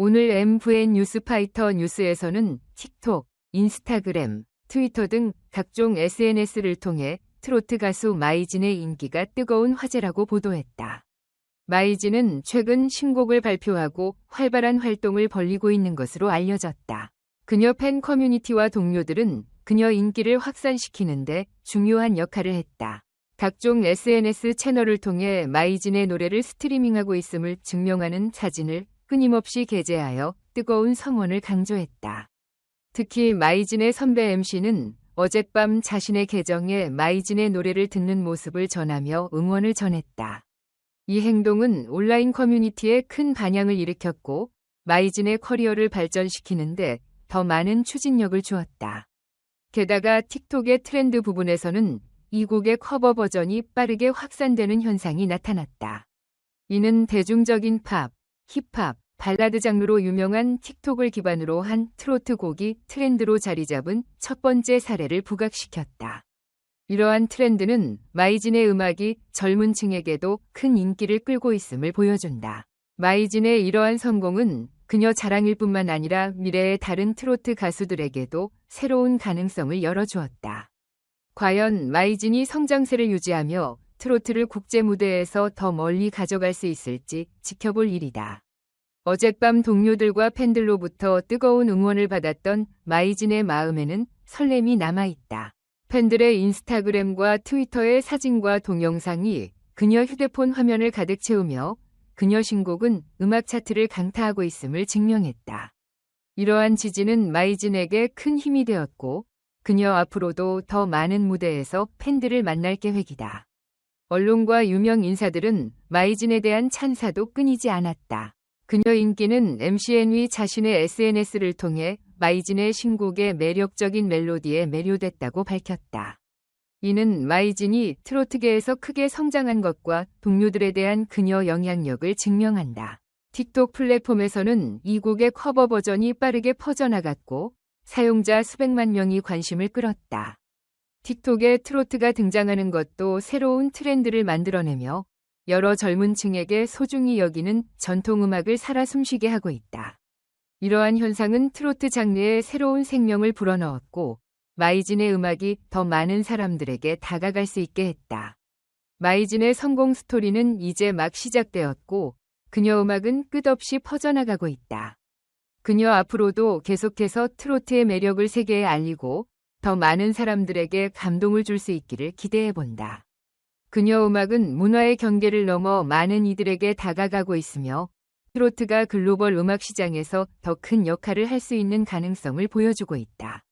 오늘 MVN 뉴스파이터 뉴스에서는 틱톡, 인스타그램, 트위터 등 각종 SNS를 통해 트로트 가수 마이진의 인기가 뜨거운 화제라고 보도했다. 마이진은 최근 신곡을 발표하고 활발한 활동을 벌리고 있는 것으로 알려졌다. 그녀 팬 커뮤니티와 동료들은 그녀 인기를 확산시키는데 중요한 역할을 했다. 각종 SNS 채널을 통해 마이진의 노래를 스트리밍하고 있음을 증명하는 사진을 끊임없이 게재하여 뜨거운 성원을 강조했다. 특히 마이진의 선배 MC는 어젯밤 자신의 계정에 마이진의 노래를 듣는 모습을 전하며 응원을 전했다. 이 행동은 온라인 커뮤니티에 큰 반향을 일으켰고 마이진의 커리어를 발전시키는데 더 많은 추진력을 주었다. 게다가 틱톡의 트렌드 부분에서는 이 곡의 커버 버전이 빠르게 확산되는 현상이 나타났다. 이는 대중적인 팝, 힙합, 발라드 장르로 유명한 틱톡을 기반으로 한 트로트 곡이 트렌드로 자리 잡은 첫 번째 사례를 부각시켰다. 이러한 트렌드는 마이진의 음악이 젊은 층에게도 큰 인기를 끌고 있음을 보여준다. 마이진의 이러한 성공은 그녀 자랑일 뿐만 아니라 미래의 다른 트로트 가수들에게도 새로운 가능성을 열어주었다. 과연 마이진이 성장세를 유지하며 트로트를 국제 무대에서 더 멀리 가져갈 수 있을지 지켜볼 일이다. 어젯밤 동료들과 팬들로부터 뜨거운 응원을 받았던 마이진의 마음에는 설렘이 남아있다. 팬들의 인스타그램과 트위터의 사진과 동영상이 그녀 휴대폰 화면을 가득 채우며 그녀 신곡은 음악 차트를 강타하고 있음을 증명했다. 이러한 지지는 마이진에게 큰 힘이 되었고 그녀 앞으로도 더 많은 무대에서 팬들을 만날 계획이다. 언론과 유명 인사들은 마이진에 대한 찬사도 끊이지 않았다. 그녀 인기는 MCN이 자신의 SNS를 통해 마이진의 신곡의 매력적인 멜로디에 매료됐다고 밝혔다. 이는 마이진이 트로트계에서 크게 성장한 것과 동료들에 대한 그녀 영향력을 증명한다. 틱톡 플랫폼에서는 이 곡의 커버 버전이 빠르게 퍼져나갔고 사용자 수백만 명이 관심을 끌었다. 틱톡에 트로트가 등장하는 것도 새로운 트렌드를 만들어내며 여러 젊은 층에게 소중히 여기는 전통음악을 살아 숨쉬게 하고 있다. 이러한 현상은 트로트 장르에 새로운 생명을 불어넣었고 마이진의 음악이 더 많은 사람들에게 다가갈 수 있게 했다. 마이진의 성공 스토리는 이제 막 시작되었고 그녀 음악은 끝없이 퍼져나가고 있다. 그녀 앞으로도 계속해서 트로트의 매력을 세계에 알리고 더 많은 사람들에게 감동을 줄 수 있기를 기대해 본다. 그녀 음악은 문화의 경계를 넘어 많은 이들에게 다가가고 있으며 트로트가 글로벌 음악 시장에서 더 큰 역할을 할 수 있는 가능성을 보여주고 있다.